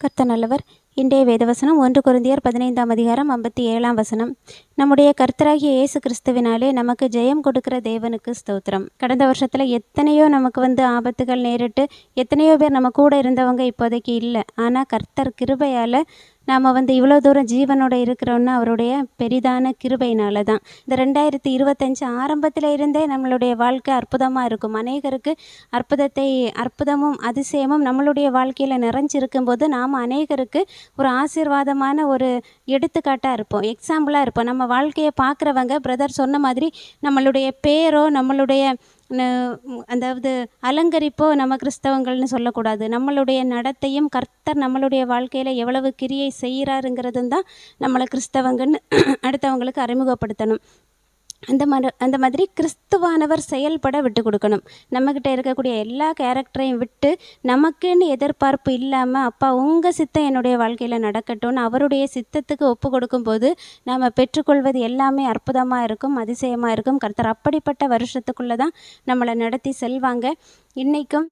கர்த்த நல்லவர். இன்றைய வேதவசனம் ஒன்று குருந்தியர் பதினைந்தாம் அதிகாரம் ஐம்பத்தி ஏழாம் வசனம். நம்முடைய கர்த்தராகிய இயேசு கிறிஸ்துவினாலே நமக்கு ஜெயம் கொடுக்கிற தேவனுக்கு ஸ்தோத்திரம். கடந்த வருஷத்தில் எத்தனையோ நமக்கு வந்து ஆபத்துகள் நேரிட்டு எத்தனையோ பேர் நம்ம கூட இருந்தவங்க இப்போதைக்கு இல்லை. ஆனால் கர்த்தர் கிருபையால் நாம் வந்து இவ்வளோ தூரம் ஜீவனோட இருக்கிறோன்னா அவருடைய பெரிதான கிருபையினால தான். இந்த ரெண்டாயிரத்தி இருபத்தஞ்சு ஆரம்பத்தில் இருந்தே நம்மளுடைய வாழ்க்கை அற்புதமாக இருக்கும். அநேகருக்கு அற்புதத்தை அற்புதமும் அதிசயமும் நம்மளுடைய வாழ்க்கையில் நிறைஞ்சிருக்கும் போது நாம் அநேகருக்கு ஒரு ஆசீர்வாதமான ஒரு எடுத்துக்காட்டாக இருப்போம். எக்ஸாம்பிளாக இருப்போம். நம்ம வாழ்க்கையை பார்க்குறவங்க பிரதர் சொன்ன மாதிரி நம்மளுடைய பேரோ நம்மளுடைய அதாவது அலங்கரிப்போ நம்ம கிறிஸ்தவங்கள்னு சொல்லக்கூடாது. நம்மளுடைய நடத்தையும் கர்த்தர் நம்மளுடைய வாழ்க்கையில் எவ்வளவு கிரியை செய்கிறாருங்கிறதும் தான் நம்மளை கிறிஸ்தவங்கன்னு அடுத்தவங்களுக்கு அறிமுகப்படுத்தணும். அந்த மாதிரி அந்த மாதிரி கிறிஸ்துவானவர் செயல்பட விட்டு கொடுக்கணும். நம்மக்கிட்ட இருக்கக்கூடிய எல்லா கேரக்டரையும் விட்டு நமக்குன்னு எதிர்பார்ப்பு இல்லாமல் அப்பா உங்கள் சித்தம் என்னுடைய வாழ்க்கையில் நடக்கட்டும்னு அவருடைய சித்தத்துக்கு ஒப்பு கொடுக்கும்போது நாம் பெற்றுக்கொள்வது எல்லாமே அற்புதமாக இருக்கும் அதிசயமாக இருக்கும். கர்த்தர் அப்படிப்பட்ட வருஷத்துக்குள்ளே தான் நம்மளை நடத்தி செல்வாங்க. இன்றைக்கும்